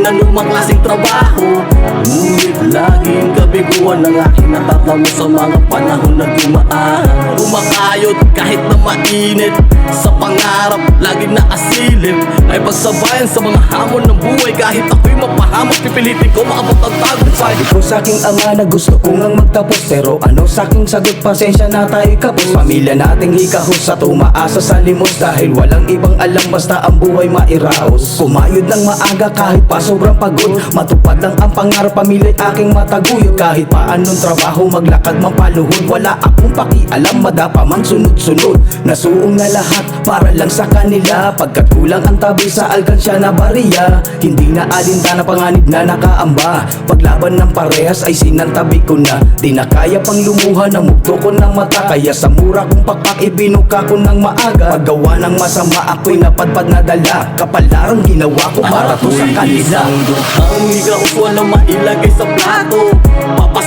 Papasukin anumang klaseng trabaho. Ngunit laging kabiguan ng aking natatamo sa mga panahon na dumaan. Kumakayod kahit na mainit Sa pangarap, laging nakasilip Ay pagsabayan sa mga hamon ng buhay Kahit ako'y mapahamak, pipilitin ko maabot ang tagumpay Sabi ko sa aking ama na gusto ko ngang magtapos Pero ano sa aking sagot, pasensya na tayo kapos. Pamilya nating hikahos sa tumaasa sa limos Dahil walang ibang alam basta ang buhay mairaos. Kumayod ng maaga kahit pa sobrang pagod Matupad lang ang pangarap, pamilya'y aking mataguyod. Kahit pa anong trabaho, maglakad man paluhod Wala akong pakialam, madapa man sunod-sunod. Nasuong na lahat para lang sa kanila. Pagkat kulang ang tabi sa alkansya na bariya. Hindi na alintana panganib na nakaamba. Paglaban ng parehas ay sinantabi ko na. Di na kaya pang lumuha na mugto ko ng mata. Kaya sa mura kong pakpak ibinuka ko ng maaga. Paggawa ng masama ako'y napadpad na dala. Kapalarang ginawa ko para to sa kanila Isang duhang higaos walang mailagay sa plato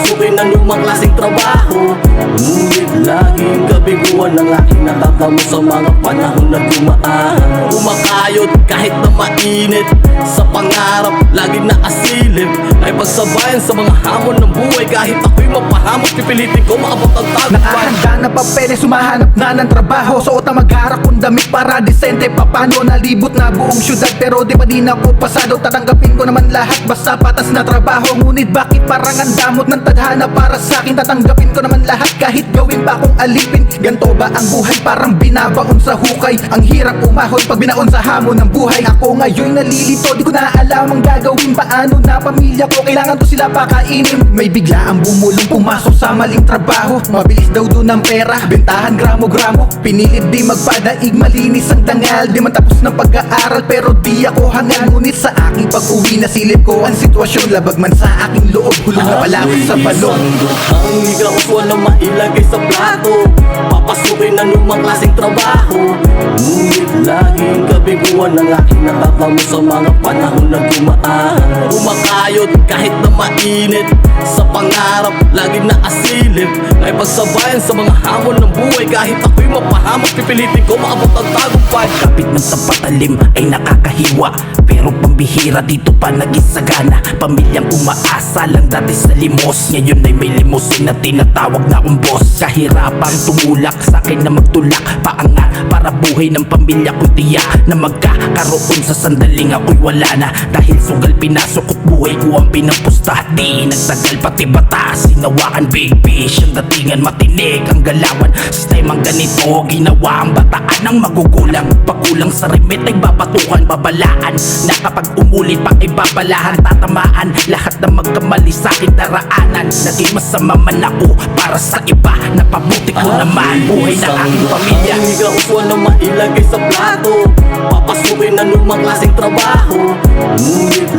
Papasukin anumang klaseng trabaho. Ngunit laging kabiguan ng aking natatamo sa mga panahon na dumaan. Kumakayod kahit na mainit Sa pangarap, laging nakasilip Ay pagsabayan sa mga hamon ng buhay Kahit ako'y mapahamak, pipilitin ko maabot ang tagumpay Nakahanda na papeles, sumahanap na ng trabaho. Suot ang mag-arak kong damit para disente. Papano nalibot na buong syudad? Pero di pa din ako pasado? Tatanggapin ko naman lahat basta patas na trabaho. Ngunit bakit parang ang damot ng tadhana para sa akin Tatanggapin ko naman lahat. Kahit gawin pa akong alipin Ganto ba ang buhay? Parang binabaon sa hukay. Ang hirap umahon pag binaon sa hamon ng buhay. Ako ngayon nalilito di ko na alam ang gagawin. Paano na pamilya ko? Kailangan ko sila pakainin. May bigla ang bumulong pumasok sa maling trabaho. Mabilis daw doon ang pera Bentahan gramo-gramo. Pinilit di magpadaig malinis ang dangal Di man tapos ng pag-aaral pero di ako hangal. Ngunit sa aking pag-uwi nasilip ko ang sitwasyon. Labag man sa aking loob Hulong na palawit sa balon Isang duhang higaos walang mailagay sa plato. Papasukin anumang klaseng trabaho. Ngunit laging kabiguan ng aking natatamo sa mga panahon na dumaan Kumakayod kahit na mainit Sa pangarap, laging nakasilip Ay pagsabayan sa mga hamon ng buhay Kahit ako'y mapahamak, pipilitin ko maabot ang tagumpay Kapit ng sa patalim ay nakakahiwa Pero pambihira dito pa nagisagana. Pamilyang umaasa lang dati sa limos. Ngayon ay may limusin na tinatawag na akong boss. Kahirapang tumulak sa akin na magtulak. Paangat para buhay ng pamilya ko tiya Na magkakaroon sa sandaling ako'y wala na. Dahil sugal pinasok at buhay ko ang pinampusta Di nagtagal pati batas Sinawaan. Baby Siyang datingan matinig ang galawan. Sistemang ganito ginawa ang bataan. Ng magugulang Pakulang sa remit ay babatukan babalaan Na kapag umulit pa ay babalahan Tatamaan lahat ng magkamali sa aking daraanan. Naging masama man ako para sa iba Napabuti ko naman. Buhay ng aking pamilya. Ang higaos walang mailagay sa plato. Papasukin anumang klaseng trabaho. Ngunit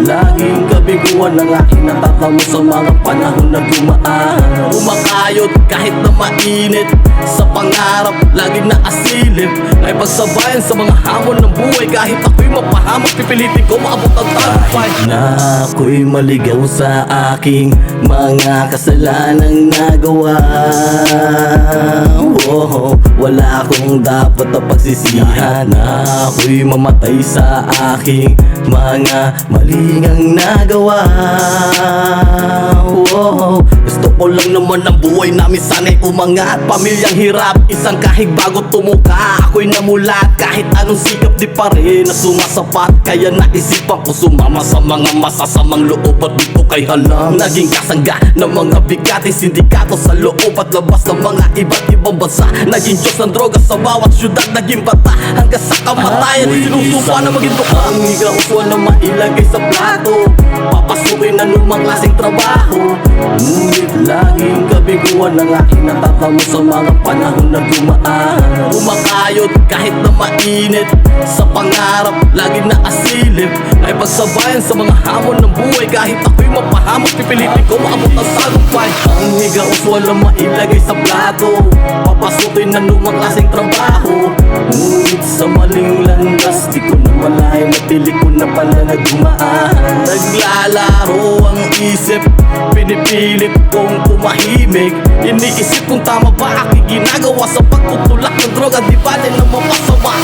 laging kabiguan ng aking natatamo sa mga panahon na dumaan. Kumakayod kahit na mainit. Sa pangarap, laging nakasilip Ay pagsabayan sa mga hamon ng buhay. Kahit ako'y mapahamak, pipilitin ko maabot ang tagumpay. Na ako'y maligaw sa aking mga kasalanang nagawa. Oh, Wala akong dapat na pagsisihan. Na ako'y mamatay sa aking mga malingang nagawa oh, Gusto ko lang naman ang buhay namin sana'y umangat Pamilyang hirap, isang kahig bago tumuka. Ako'y namulat kahit anong sikap di pa rin na sumasapat. Kaya naisipan ko sumama sa mga masasamang loob At dito kay halang Naging kasangga ng mga bigating sindikato sa loob At labas ng mga iba't ibang bansa. Naging Diyos ng droga sa bawat syudad Naging bata hanggang sa kamatayan. Sinusupa na maging tukang Higaos walang mailagay sa plato. Papasukin anumang klaseng trabaho. Ngunit laging kabiguan ng aking natatamo sa mga panahon na dumaan. Kumakayod kahit na mainit Sa pangarap, laging nakasilip Ay pagsabayan sa mga hamon ng buhay Kahit ako'y mapahamak, pipilitin ko maabot ang tagumpay Ang higaos walang mailagay sa plato. Papasukin anumang klaseng trabaho. Ngunit sa maling landas Di ko na malay Matili ko na pala na dumaan. Naglalaro ang isip Pinipilit kong tumahimik. Iniisip kung tama ba aking ginagawa Sa pagtutulak ng droga Di ba din naman masama